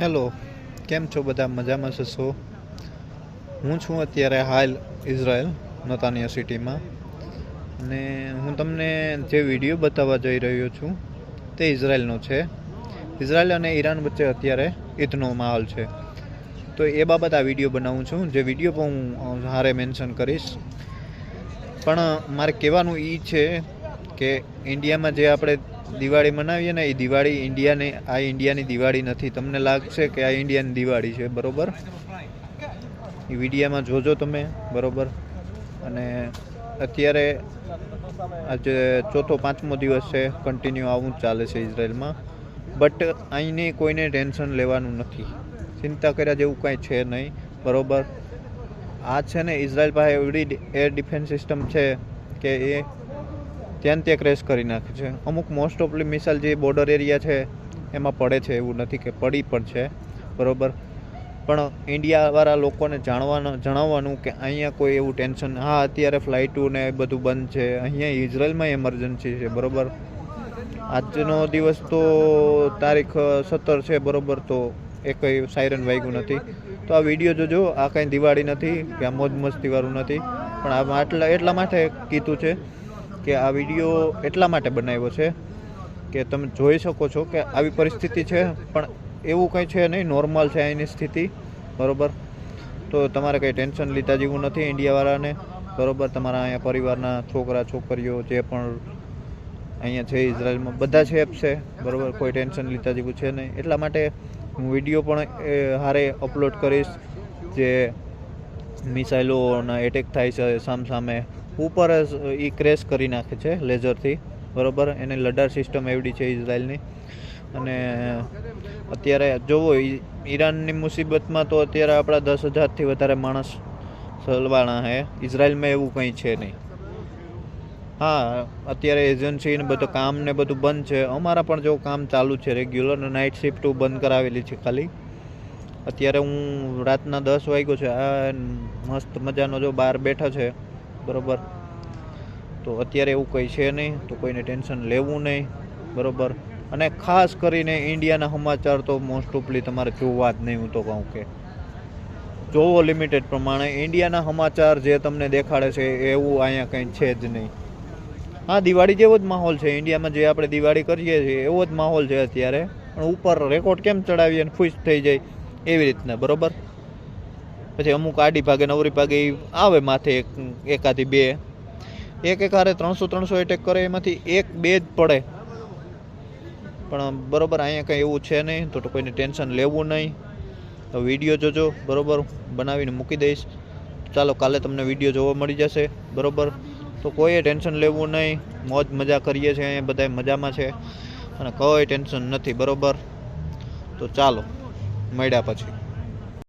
Hello, કેમ છો બધા? મજામાં છો હું છું અત્યારે હાલ ઇઝરાયલ, નતાનિયા સિટીમાં. અને હું તમને જે વીડિયો બતાવવા જઈ રહ્યો છું, તે ઇઝરાયલનો છે. ઇઝરાયલ અને ઈરાન વચ્ચે અત્યારે ઈદનો માહોલ છે. તો એ બાબત આ વીડિયો બનાવું છું. જે વીડિયો પણ હું હારે મેન્શન કરીશ. પણ મારે કહેવાનું એ છે કે ઇન્ડિયામાં જે આપણે દિવાળી મનાવીએ ને એ દિવાળી ઇન્ડિયાની, આ ઇન્ડિયાની દિવાળી નથી. તમને લાગશે કે આ ઇન્ડિયાની દિવાળી છે, બરોબર? એ વિડીયામાં જોજો તમે, બરોબર? અને અત્યારે આજે ચોથો પાંચમો દિવસ છે કન્ટિન્યુ આવું જ ચાલે છે ઇઝરાયલમાં. બટ અહીંની કોઈને ટેન્શન લેવાનું નથી. ચિંતા કર્યા જેવું કાંઈ છે નહીં, બરાબર? આ છે ને, ઇઝરાયલ પાસે એવડી એર ડિફેન્સ સિસ્ટમ છે કે એ ત્યાં ત્યાં ક્રેશ કરી નાખે છે. અમુક મોસ્ટ ઓફલી મિસાઇલ જે બોર્ડર એરિયા છે, એમાં પડે છે એવું નથી કે પડી પણ છે. બરાબર? પણ ઇન્ડિયાવાળા લોકોને જાણવાનું, જણાવવાનું કે અહીંયા કોઈ એવું ટેન્શન હા, અત્યારે ફ્લાઇટો ને બધું બંધ છે. અહીંયા ઇઝરાયલમાં એમરજન્સી છે, બરાબર? આજનો દિવસ તો તારીખ સત્તર છે, બરાબર? તો એ કંઈ સાયરન વાગ્યું નથી. તો આ વીડિયો જોજો, આ કંઈ દિવાળી નથી, કે આ મોજ મસ્તીવાળું નથી. પણ આ આટલા, એટલા માટે કીધું છે કે આ વીડિયો એટલા માટે બનાવ્યો છે કે તમે જોઈ શકો છો કે આવી પરિસ્થિતિ છે, પણ એવું કંઈ છે નહીં, નોર્મલ છે અહીંની સ્થિતિ, બરાબર? તો તમારે કંઈ ટેન્શન લીધા જેવું નથી ઇન્ડિયાવાળાને, બરોબર? તમારા અહીંયા પરિવારના છોકરા, છોકરીઓ જે પણ અહીંયા છે ઇઝરાયલમાં, બધા સેફ છે, બરાબર? કોઈ ટેન્શન લીધા જેવું છે નહીં. એટલા માટે હું વીડિયો પણ એ હારે અપલોડ કરીશ, જે મિસાઇલોના એટેક થાય છે સામસામે ઉપર જ એ ક્રેશ કરી નાખે છે લેઝરથી બરાબર? એની લડાર સિસ્ટમ એવડી છે ઇઝરાયલની. અને અત્યારે જોવો ઈરાનની મુસીબતમાં તો અત્યારે આપણા દસ હજારથી વધારે માણસ સલવાણા હે. ઇઝરાયલમાં એવું કંઈ છે નહીં. હા, અત્યારે એજન્સી ને બધું, કામ ને બધું બંધ છે. અમારા પણ જો કામ ચાલુ છે રેગ્યુલર નાઇટ શિફ્ટ બંધ કરાવેલી છે ખાલી. અત્યારે હું રાતના દસ વાગ્યો છે. આ મસ્ત મજાનો જો બહાર બેઠા છે. બરોબર? તો અત્યારે એવું કંઈ છે નહીં, તો કોઈને ટેન્શન લેવું નહીં, બરોબર? અને ખાસ કરીને ઇન્ડિયાના સમાચાર તો મોસ્ટ ઓફલી તમારે જોવા જ નહીં, હું તો કહું કે. જોવો લિમિટેડ પ્રમાણે, ઇન્ડિયાના સમાચાર જે તમને દેખાડે છે, એવું અહીંયા કંઈ છે જ નહીં. હા, દિવાળી જેવો જ માહોલ છે, ઇન્ડિયામાં જે આપણે દિવાળી કરીએ છીએ, એવો જ માહોલ છે અત્યારે. પણ ઉપર રેકોર્ડ કેમ ચડાવીએ અને ખુશ થઈ જાય એવી રીતના, બરોબર? પછી અમુક આડી ભાગે નવરી ભાગે આવે માથે એક એકાથી બે. એક એક હારે ત્રણસો ત્રણસો એટેક કરે, એમાંથી એક બે જ પડે. પણ બરોબર અહીંયા કંઈ એવું છે નહીં, તો કોઈને ટેન્શન લેવું નહીં. તો વીડિયો જોજો, બરોબર? બનાવીને મૂકી દઈશ. ચાલો, કાલે તમને વીડિયો જોવા મળી જશે, બરોબર? તો કોઈએ ટેન્શન લેવું નહીં. મોજ મજા કરીએ છીએ અહીંયા બધા મજામાં છે. અને કોઈ ટેન્શન નથી, બરોબર? તો ચાલો, મળ્યા પછી.